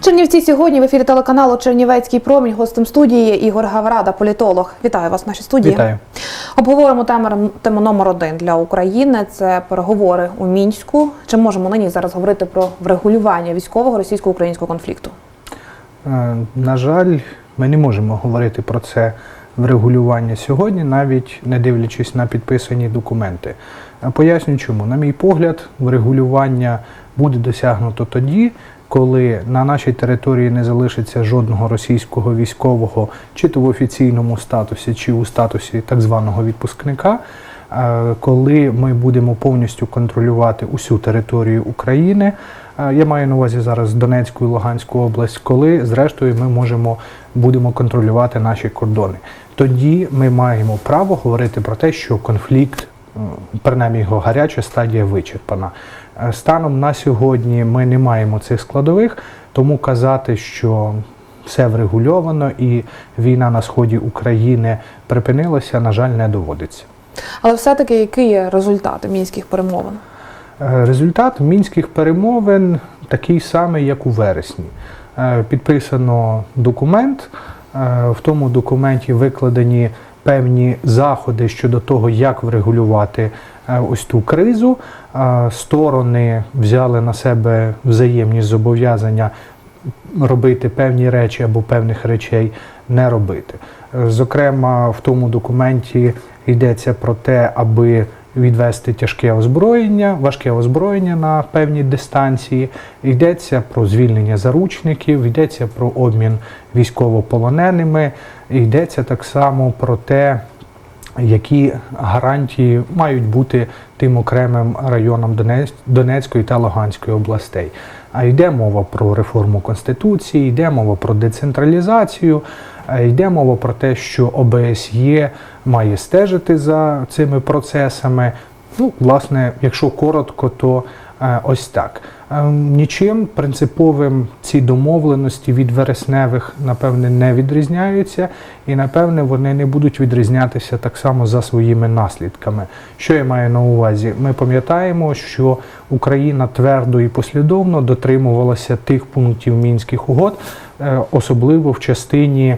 Чернівці сьогодні в ефірі телеканалу Чернівецький промінь гостем студії Ігор Гаврада, політолог. Вітаю вас в нашій студії. Вітаю. Обговоримо тему, тему номер один для України. Це переговори у мінську. Чи можемо нині зараз говорити про врегулювання військового російсько-українського конфлікту? Е, На жаль, ми не можемо говорити про це врегулювання сьогодні, навіть не дивлячись на підписані документи. Е, Поясню чому. На мій погляд, врегулювання буде досягнуто тоді, коли на нашій території не залишиться жодного російського військового, чи то в офіційному статусі, чи у статусі так званого відпускника. Е, Коли ми будемо повністю контролювати усю територію України, е, я маю на увазі зараз Донецьку і Луганську область, коли зрештою ми можемо будемо контролювати наші кордони. Тоді ми маємо право говорити про те, що конфлікт, принаймні його гаряча стадія вичерпана. Е, Станом на сьогодні ми не маємо цих складових, тому казати, що все врегульовано і війна на сході України припинилася, на жаль, не доводиться. Але все-таки які є результати мінських перемовин? Е, Результат мінських перемовин такий самий, як у вересні. Е, Підписано документ. В тому документі викладені певні заходи щодо того, як врегулювати ось ту кризу. Сторони взяли на себе взаємні зобов'язання робити певні речі або певних речей не робити. Зокрема, в тому документі йдеться про те, аби відвести тяжке озброєння, важке озброєння на певній дистанції. Йдеться про звільнення заручників, йдеться про обмін військовополоненими, йдеться так само про те, які гарантії мають бути тим окремим районам Донецької та Луганської областей. А йде мова про реформу Конституції, йде мова про децентралізацію, йде мова про те, що ОБСЄ має стежити за цими процесами. Ну, власне, якщо коротко, то ось так. Е, Нічим принциповим ці домовленості від вересневих, напевне, не відрізняються, і напевне вони не будуть відрізнятися так само за своїми наслідками. Що я маю на увазі? Ми пам'ятаємо, що Україна твердо і послідовно дотримувалася тих пунктів мінських угод, е, особливо в частині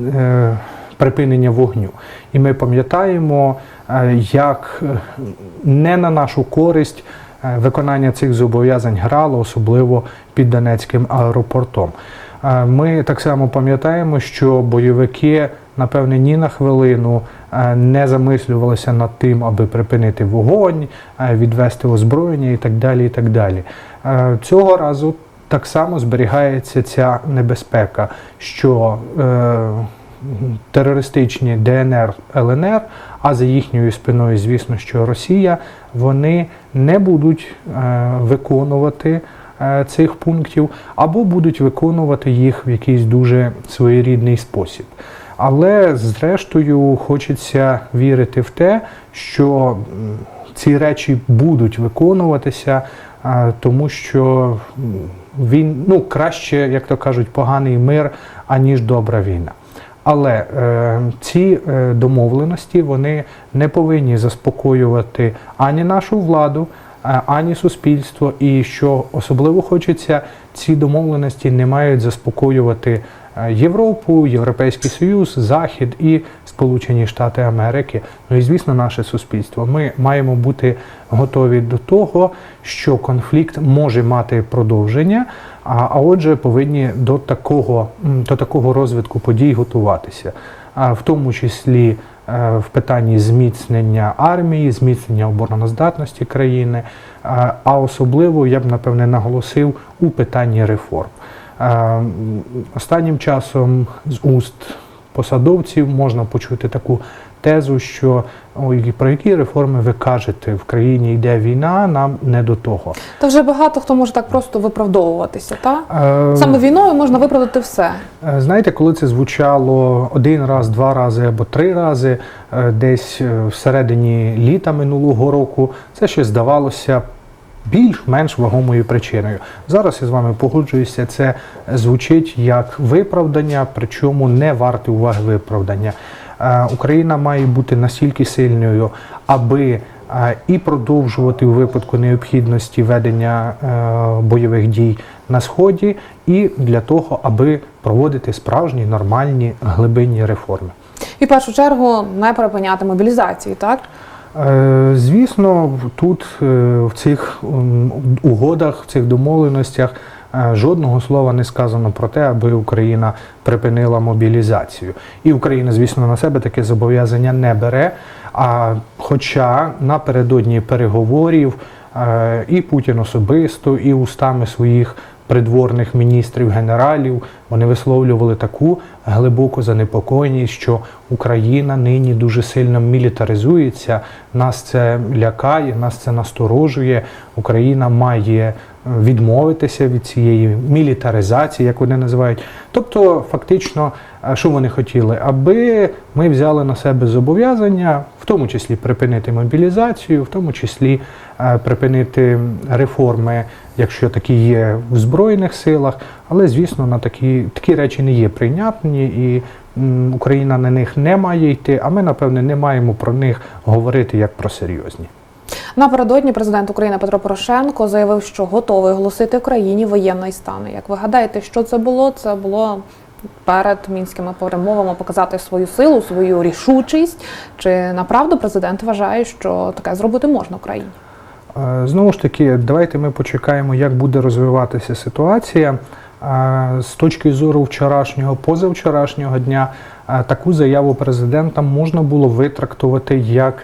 е, припинення вогню. І ми пам'ятаємо, е, як е, не на нашу користь е, виконання цих зобов'язань грало, особливо під Донецьким аеропортом. Е, Ми так само пам'ятаємо, що бойовики, напевне, ні на хвилину е, не замислювалися над тим, аби припинити вогонь, е, відвести озброєння і так далі. І так далі. Е, Цього разу так само зберігається ця небезпека, що е, терористичні ДНР, ЛНР, а за їхньою спиною, звісно, що Росія, вони не будуть е, виконувати е, цих пунктів або будуть виконувати їх в якийсь дуже своєрідний спосіб. Але зрештою хочеться вірити в те, що ці речі будуть виконуватися, е, тому що він ну краще, як то кажуть, поганий мир, аніж добра війна. Але е, ці е, домовленості вони не повинні заспокоювати ані нашу владу, е, ані суспільство. І що особливо хочеться, ці домовленості не мають заспокоювати Європу, Європейський Союз, Захід і Сполучені Штати Америки. Ну і звісно, наше суспільство. Ми маємо бути готові до того, що конфлікт може мати продовження. А, а отже, повинні до такого, до такого розвитку подій готуватися, в тому числі е, в питанні зміцнення армії, зміцнення обороноздатності країни, а особливо я б напевне наголосив у питанні реформ. Останнім часом з уст посадовців можна почути таку тезу, що ой, про які реформи ви кажете, в країні йде війна, нам не до того. Та вже багато хто може так просто виправдовуватися, та? Е, Саме війною можна виправдати все. Е, Знаєте, коли це звучало один раз, два рази або три рази, е, десь е, всередині літа минулого року, це ще здавалося більш-менш вагомою причиною. Зараз я з вами погоджуюся, це звучить як виправдання, причому не варте уваги виправдання. Е, Україна має бути настільки сильною, аби е, і продовжувати у випадку необхідності ведення е, бойових дій на сході, і для того, аби проводити справжні нормальні глибинні реформи. І в першу чергу не перепиняти мобілізації, так? Звісно, тут в цих угодах, в цих домовленостях жодного слова не сказано про те, аби Україна припинила мобілізацію. І Україна, звісно, на себе таке зобов'язання не бере. А хоча напередодні переговорів е, і Путін особисто, і устами своїх придворних міністрів, генералів, вони висловлювали таку глибоку занепокоєність, що Україна нині дуже сильно мілітаризується. Нас це лякає, нас це насторожує. Україна має відмовитися від цієї мілітаризації, як вони називають. Тобто, фактично, що вони хотіли, аби ми взяли на себе зобов'язання, в тому числі припинити мобілізацію, в тому числі припинити реформи, якщо такі є в збройних силах. Але звісно, на такі такі речі не є прийнятні, і Україна на них не має йти. А ми, напевне, не маємо про них говорити як про серйозні. Напередодні президент України Петро Порошенко заявив, що готовий оголосити країні воєнний стан. Як ви гадаєте, що це було? Це було перед мінськими перемовами показати свою силу, свою рішучість. Чи направду президент вважає, що таке зробити можна Україні? Е, Знову ж таки, давайте ми почекаємо, як буде розвиватися ситуація. Е, З точки зору вчорашнього, позавчорашнього дня, е, таку заяву президента можна було витрактувати як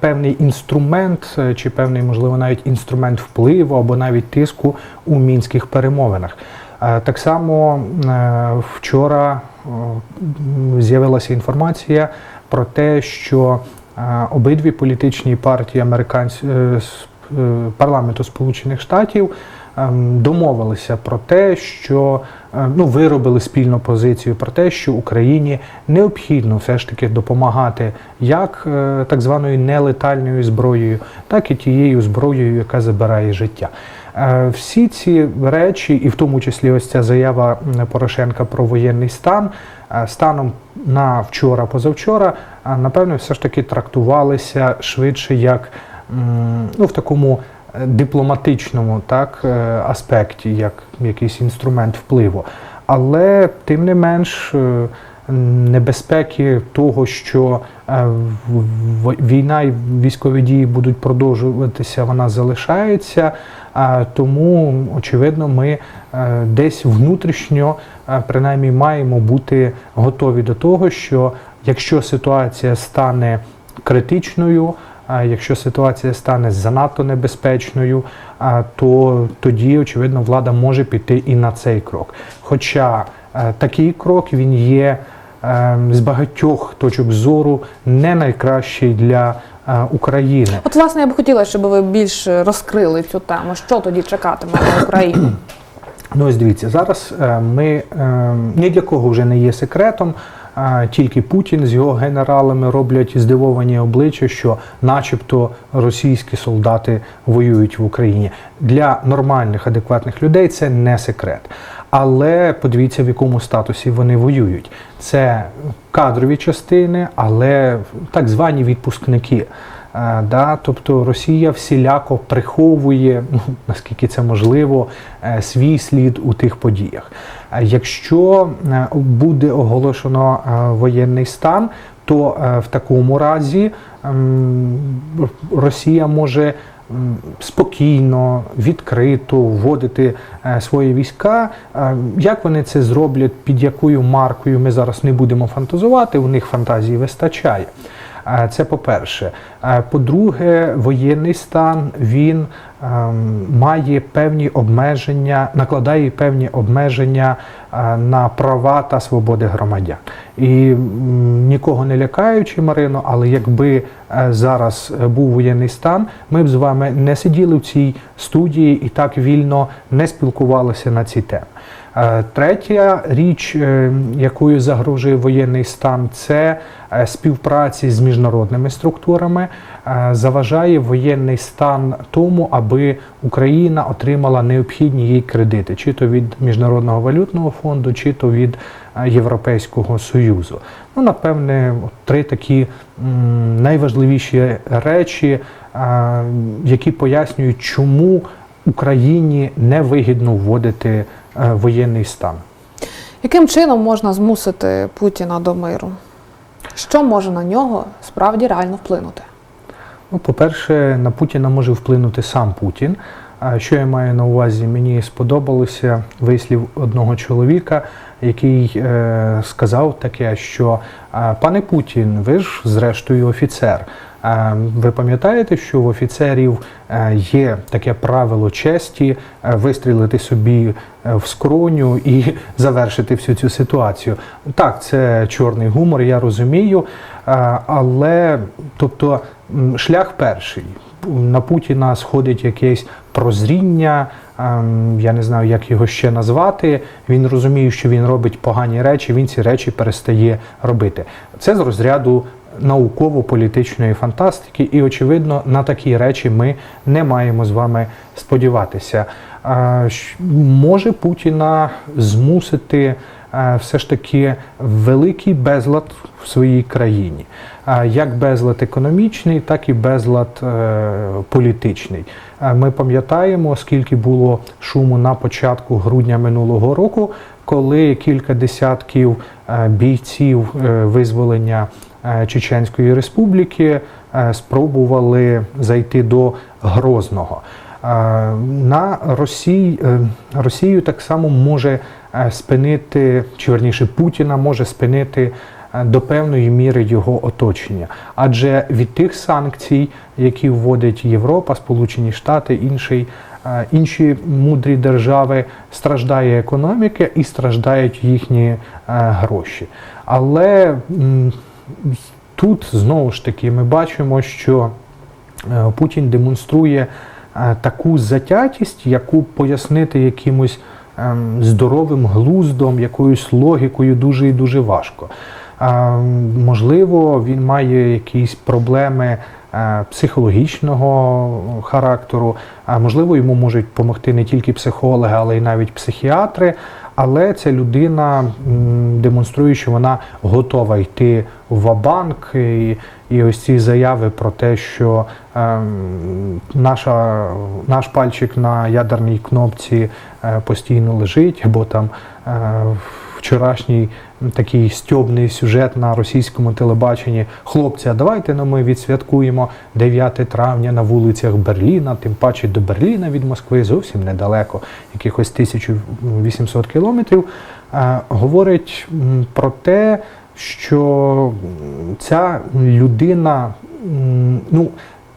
певний інструмент, е, чи певний, можливо, навіть інструмент впливу або навіть тиску у мінських перемовинах. Е, Так само е, вчора з'явилася інформація про те, що е, обидві політичні партії американсь... е, е, парламенту Сполучених Штатів домовилися про те, що е, ну, виробили спільну позицію про те, що Україні необхідно все ж таки допомагати як е, так званою нелетальною зброєю, так і тією зброєю, яка забирає життя. Е, Всі ці речі, і в тому числі ось ця заява Порошенка про воєнний стан, е, станом на вчора, позавчора, е, напевно, все ж таки трактувалися швидше як ну, в такому дипломатичному так, е, аспекті, як якийсь інструмент впливу. Але тим не менш. е, Небезпеки того, що е, війна і військові дії будуть продовжуватися, вона залишається. Тому, очевидно, ми десь внутрішньо, принаймні, маємо бути готові до того, що якщо ситуація стане критичною, якщо ситуація стане занадто небезпечною, то тоді, очевидно, влада може піти і на цей крок. Хоча е, такий крок він є е, з багатьох точок зору не найкращий для е, України. От, власне, я б хотіла, щоб ви більш розкрили цю тему. Що тоді чекатиме на Україну? Ну, ось дивіться, зараз ми ні для кого вже не є секретом. Тільки Путін з його генералами роблять здивовані обличчя, що, начебто, російські солдати воюють в Україні. Для нормальних, адекватних людей це не секрет. Але подивіться, в якому статусі вони воюють. Це кадрові частини, але так звані відпускники. Е, Да, тобто Росія всіляко приховує, ну, наскільки це можливо, е, свій слід у тих подіях. Е, Якщо буде оголошено воєнний стан, то в такому разі ем, Росія може спокійно, відкрито вводити свої війська. Як вони це зроблять, під якою маркою ми зараз не будемо фантазувати, у них фантазії вистачає. Це по-перше. По-друге, воєнний стан він ем, має певні обмеження, накладає певні обмеження е, на права та свободи громадян. І нікого не лякаючи, Марино, але якби е, зараз був воєнний стан, ми б з вами не сиділи в цій студії і так вільно не спілкувалися на ці теми. Е, Третя річ, е, якою загрожує воєнний стан, це е, співпраці з міжнародними структурами. Заважає воєнний стан тому, аби Україна отримала необхідні їй кредити, чи то від Міжнародного валютного фонду, чи то від Європейського Союзу. Ну, напевне, три такі найважливіші речі, які пояснюють, чому Україні невигідно вводити е, воєнний стан. Яким чином можна змусити Путіна до миру? Що може на нього справді реально вплинути? Ну, по-перше, на Путіна може вплинути сам Путін. Що я маю на увазі? Мені сподобалося вислів одного чоловіка, який е, сказав таке, що пане Путін, ви ж зрештою офіцер. Ви пам'ятаєте, що в офіцерів е, є таке правило честі е, вистрілити собі е, в скроню і завершити всю цю ситуацію? Так, це чорний гумор, я розумію, але тобто шлях перший. На Путіна сходить якесь прозріння, я не знаю, як його ще назвати. Він розуміє, що він робить погані речі, він ці речі перестає робити. Це з розряду науково-політичної фантастики, і, очевидно, на такі речі ми не маємо з вами сподіватися. Е, Може Путіна змусити е, все ж таки великий безлад в своїй країні. Е, Як безлад економічний, так і безлад політичний. Ми пам'ятаємо, скільки було шуму на початку грудня минулого року, коли кілька десятків бійців визволення Чеченської Республіки е, спробували зайти до Грозного. Е, На Росії, е, Росію так само може е, спинити, чи верніше Путіна може спинити е, до певної міри його оточення. Адже від тих санкцій, які вводить Європа, Сполучені Штати, інший, е, інші мудрі держави, страждає економіка і страждають їхні е, гроші. Але тут знову ж таки ми бачимо, що е, Путін демонструє е, таку затятість, яку пояснити якимось ем, здоровим глуздом, якоюсь логікою дуже і дуже важко. Е, Можливо, він має якісь проблеми е, психологічного характеру, а можливо, йому можуть допомогти не тільки психологи, але й навіть психіатри. Але ця людина демонструє, що вона готова йти в банк. І, і ось ці заяви про те, що е, наша, наш пальчик на ядерній кнопці е, постійно лежить, або там е, вчорашній такий стьобний сюжет на російському телебаченні. Хлопці, а давайте ну, ми відсвяткуємо 9 травня на вулицях Берліна, тим паче до Берліна від Москви зовсім недалеко, якихось 1800 кілометрів. Говорить про те, що ця людина, ну,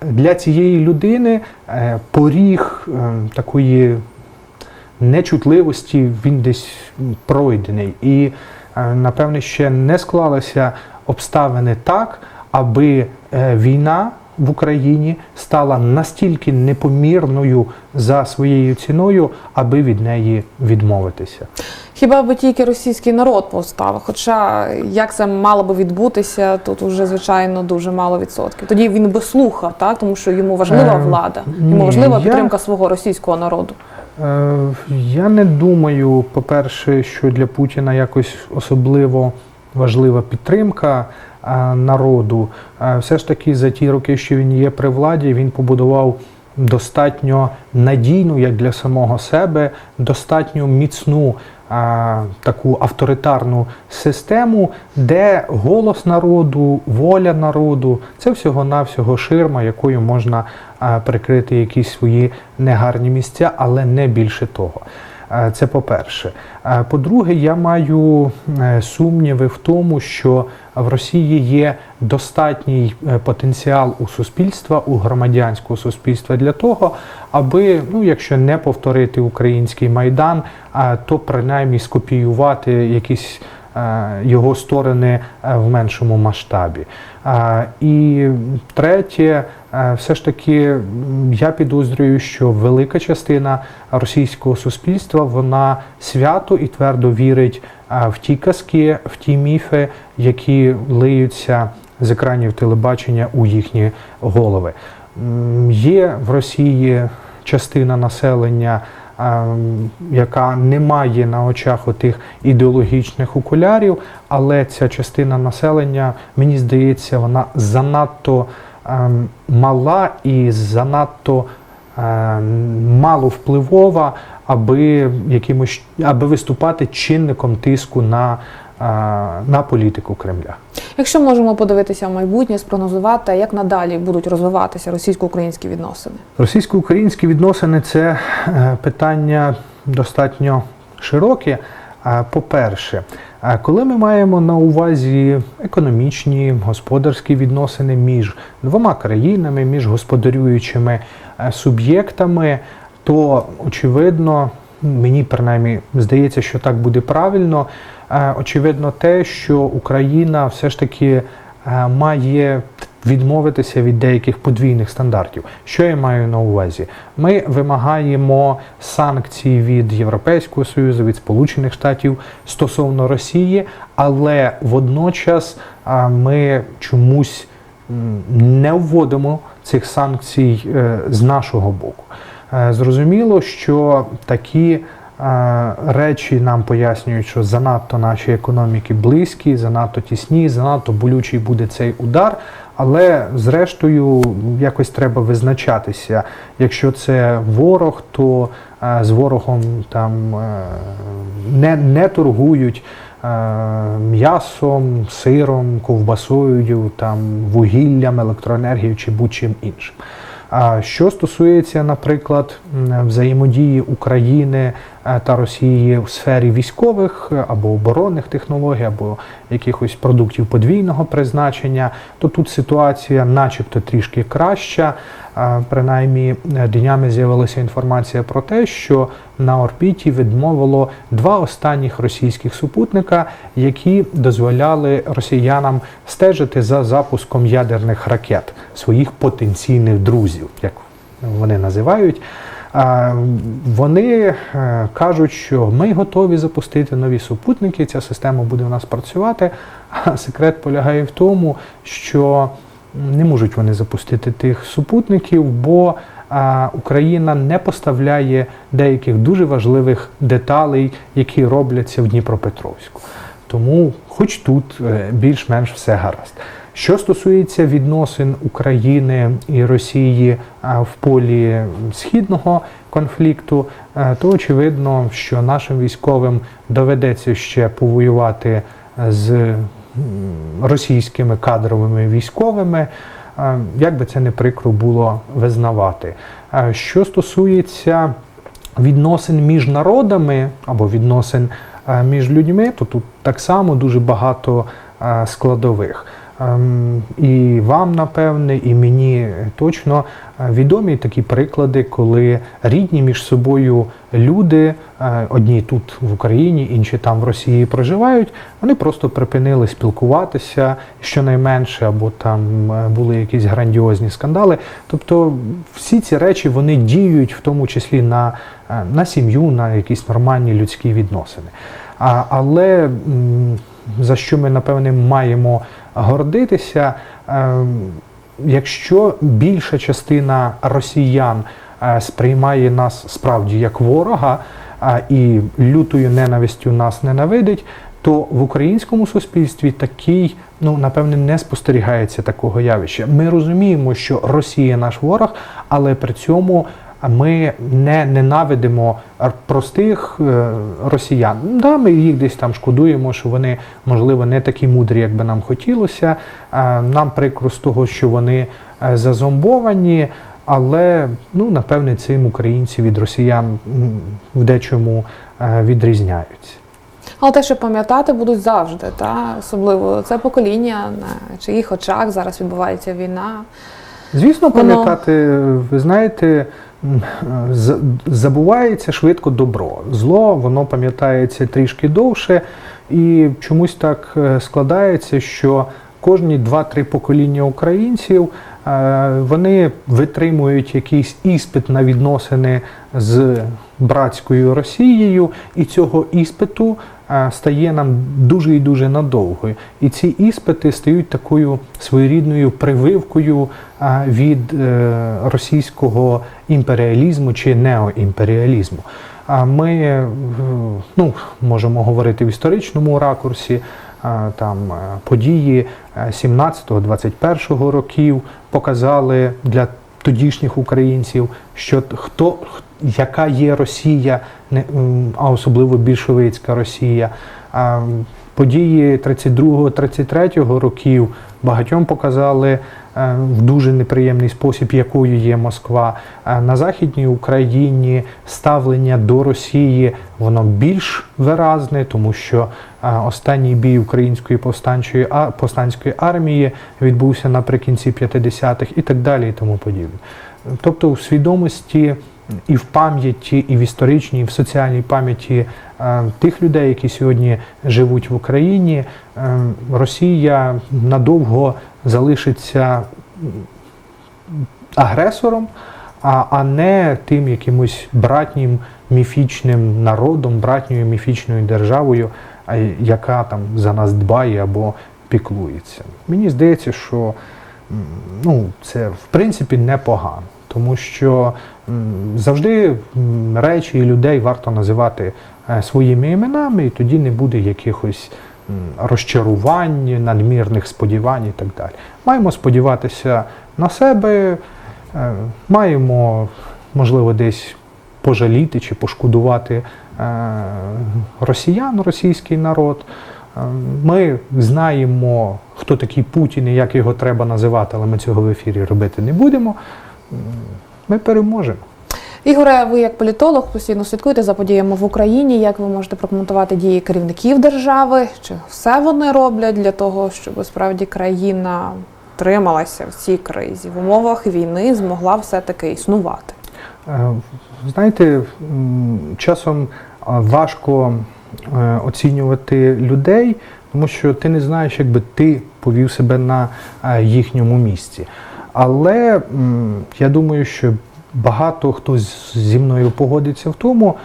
для цієї людини е, поріг е, такої нечутливості він десь пройдений. І, е, напевне, ще не склалися обставини так, аби е, війна в Україні стала настільки непомірною за своєю ціною, аби від неї відмовитися. Хіба би тільки російський народ повстав? Хоча як це мало би відбутися, тут уже звичайно дуже мало відсотків. Тоді він би слухав, так тому що йому важлива Е, влада, йому важлива підтримка свого російського народу. Е, Я не думаю, по-перше, що для Путіна якось особливо важлива підтримка е, народу. Е, Все ж таки, за ті роки, що він є при владі, він побудував достатньо надійну, як для самого себе, достатньо міцну таку авторитарну систему, де голос народу, воля народу це всього-навсього ширма, якою можна прикрити якісь свої негарні місця, але не більше того. Е, Це по-перше. Е, По-друге, я маю е, сумніви в тому, що в Росії є достатній потенціал у суспільства, у громадянського суспільства для того, аби, ну, якщо не повторити український майдан, то принаймні скопіювати якісь його сторони е, в меншому масштабі. Е, І третє, е, все ж таки, я підозрюю, що велика частина російського суспільства вона свято і твердо вірить е, в ті казки, в ті міфи, які лиються з екранів телебачення у їхні голови. Є в Росії частина населення, яка не має на очах отих ідеологічних окулярів, але ця частина населення, мені здається, вона занадто ем, мала і занадто е, мало впливова, аби якимось аби виступати чинником тиску на, на політику Кремля. Якщо можемо подивитися в майбутнє, спрогнозувати, як надалі будуть розвиватися російсько-українські відносини. Російсько-українські відносини це е, питання достатньо широке. По-перше, коли ми маємо на увазі економічні, господарські відносини між двома країнами, між господарюючими е, суб'єктами, то очевидно, мені принаймні здається, що так буде правильно. Е, Очевидно, те, що Україна все ж таки е, має відмовитися від деяких подвійних стандартів. Що я маю на увазі? Ми вимагаємо санкцій від Європейського Союзу, від Сполучених Штатів стосовно Росії, але водночас ми чомусь не вводимо цих санкцій е, з нашого боку. Е, Зрозуміло, що такі е, речі нам пояснюють, що занадто наші економіки близькі, занадто тісні, занадто болючий буде цей удар. Але зрештою якось треба визначатися. Якщо це ворог, то е, з ворогом там е, не, не торгують е, м'ясом, сиром, ковбасою, там, вугіллям, електроенергією чи будь-чим іншим. А що стосується, наприклад, взаємодії України е, та Росії в сфері військових е, або оборонних технологій, або якихось продуктів подвійного призначення, то тут ситуація, начебто, трішки краща. Принаймні, е, днями з'явилася інформація про те, що на орбіті відмовило два останніх російських супутника, які дозволяли росіянам стежити за запуском ядерних ракет своїх потенційних друзів, як вони називають. Вони е, кажуть, що ми готові запустити нові супутники, ця система буде у нас працювати. А секрет полягає в тому, що не можуть вони запустити тих супутників, бо Україна не поставляє деяких дуже важливих деталей, які робляться в Дніпропетровську. Тому, хоч тут е, більш-менш все гаразд. Що стосується відносин України і Росії в полі східного конфлікту, е, то очевидно, що нашим військовим доведеться ще повоювати з російськими кадровими військовими. Е, Як би це не прикро було визнавати. Е, Що стосується відносин між народами або відносин е, між людьми, то тут так само дуже багато складових. Ем, І вам, напевне, і мені точно е, відомі такі приклади, коли рідні між собою люди, е, одні тут в Україні, інші там в Росії проживають, вони просто припинили спілкуватися щонайменше, або там е, були якісь грандіозні скандали. Тобто всі ці речі вони діють в тому числі на, на сім'ю, на якісь нормальні людські відносини. А, але за що ми напевне маємо гордитися, е, якщо більша частина росіян е, сприймає нас справді як ворога е, і лютою ненавистю нас ненавидить, то в українському суспільстві такий, ну напевне, не спостерігається такого явища. Ми розуміємо, що Росія наш ворог, але при цьому ми не ненавидимо простих е, росіян. Да, ми їх десь там шкодуємо, що вони, можливо, не такі мудрі, як би нам хотілося. Нам прикро з того, що вони е, зазомбовані, але ну, напевне, цим українці від росіян в дечому е, відрізняються. Але те, що пам'ятати будуть завжди, та особливо це покоління, на чиїх очах зараз відбувається війна. Звісно, пам'ятати, ви знаєте, забувається швидко добро. Зло, воно пам'ятається трішки довше, і чомусь так е, складається, що кожні 2-3 покоління українців е, вони витримують якийсь іспит на відносини з братською Росією, і цього іспиту стає нам дуже і дуже надовго. І ці іспити стають такою своєрідною прививкою е, від е, російського імперіалізму чи неоімперіалізму. А ми е, ну, можемо говорити в історичному ракурсі. е, там е, події 17-21 років показали для тодішніх українців, що хто х- яка є Росія, а особливо більшовицька Росія. Події 32-33 років багатьом показали е, в дуже неприємний спосіб, якою є Москва. На Західній Україні ставлення до Росії воно більш виразне, тому що останній бій української повстанчої повстанської армії відбувся наприкінці 50-х і так далі, і тому подібне. Тобто в свідомості і в пам'яті, і в історичній, і в соціальній пам'яті е, тих людей, які сьогодні живуть в Україні, е, Росія надовго залишиться агресором, а, не тим якимось братнім міфічним народом, братньою міфічною державою, яка там за нас дбає або піклується. Мені здається, що ну, це в принципі непогано, тому що завжди речі і людей варто називати е, своїми іменами, і тоді не буде якихось розчарувань, надмірних сподівань і так далі. Маємо сподіватися на себе, е, маємо, можливо, десь пожаліти чи пошкодувати е, росіян, російський народ. Ми знаємо, хто такий Путін і як його треба називати, але ми цього в ефірі робити не будемо. Ми переможемо. Ігоре, ви як політолог постійно слідкуєте за подіями в Україні. Як ви можете прокоментувати дії керівників держави? Чи все вони роблять для того, щоб справді країна трималася в цій кризі в умовах війни, змогла все-таки існувати? Е, Знаєте, часом важко е, оцінювати людей, тому що ти не знаєш, якби ти повів себе на е, їхньому місці. Але я думаю, що багато хто зі мною погодиться в тому,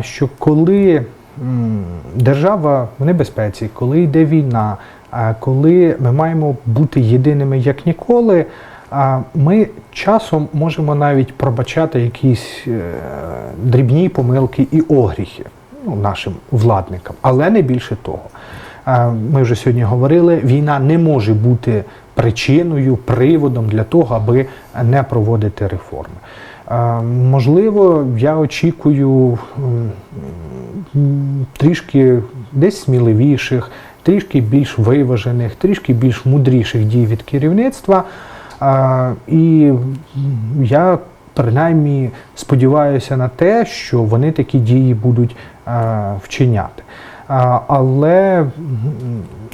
що коли держава в небезпеці, коли йде війна, коли ми маємо бути єдиними як ніколи, ми часом можемо навіть пробачати якісь е, дрібні помилки і огріхи ну, нашим владникам, але не більше того. Ми вже сьогодні говорили, війна не може бути причиною, приводом для того, аби не проводити реформи. Можливо, я очікую трішки десь сміливіших, трішки більш виважених, трішки більш мудріших дій від керівництва. І я принаймні сподіваюся на те, що вони такі дії будуть вчиняти. Але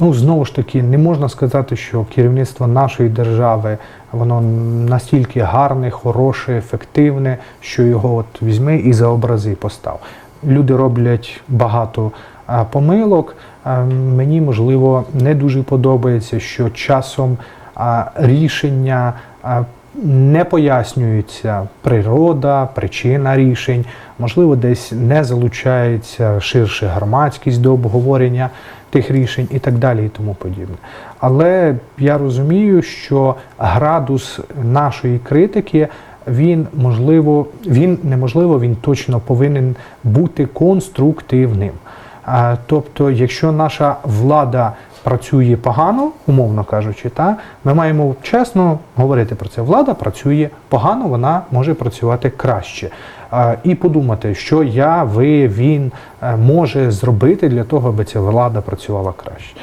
ну, знову ж таки не можна сказати, що керівництво нашої держави воно настільки гарне, хороше, ефективне, що його от візьми і за образи постав. Люди роблять багато помилок. Мені можливо не дуже подобається, що часом рішення не пояснюється природа, причина рішень, можливо, десь не залучається ширше громадськість до обговорення тих рішень і так далі, і тому подібне. Але я розумію, що градус нашої критики. Він можливо, він неможливо, він точно повинен бути конструктивним. Тобто, якщо наша влада працює погано, умовно кажучи, та ми маємо чесно говорити про це. Влада працює погано, вона може працювати краще. І подумати, що я, ви, він е, може зробити для того, аби ця влада працювала краще.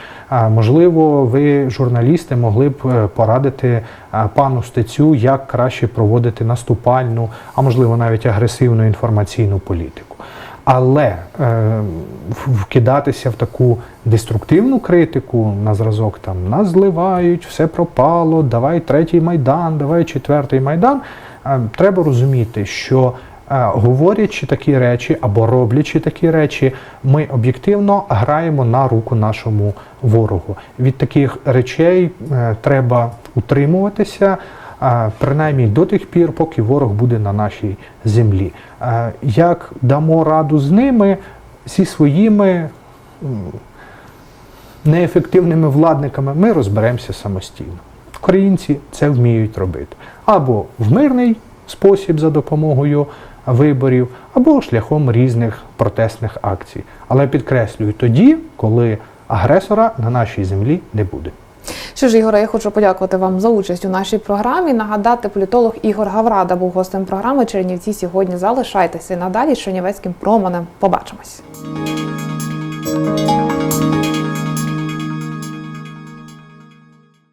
Можливо, ви, журналісти, могли б е, порадити пану стецю, як краще проводити наступальну, а можливо навіть агресивну інформаційну політику. Але е, вкидатися в таку деструктивну критику на зразок там нас зливають, все пропало, давай третій майдан, давай четвертий майдан. Е, треба розуміти, що е, говорячи такі речі або роблячи такі речі, ми об'єктивно граємо на руку нашому ворогу. Від таких речей е, треба утримуватися. Принаймні до тих пір, поки ворог буде на нашій землі. Як дамо раду з ними, зі своїми неефективними владниками, ми розберемося самостійно. Українці це вміють робити або в мирний спосіб за допомогою виборів, або шляхом різних протестних акцій. Але підкреслюю, тоді, коли агресора на нашій землі не буде. Що ж, Ігоре, я хочу подякувати вам за участь у нашій програмі. Нагадати, політолог Ігор Гаврада був гостем програми Чернівці сьогодні. Залишайтеся надалі з Чернівецьким проманем. Побачимось.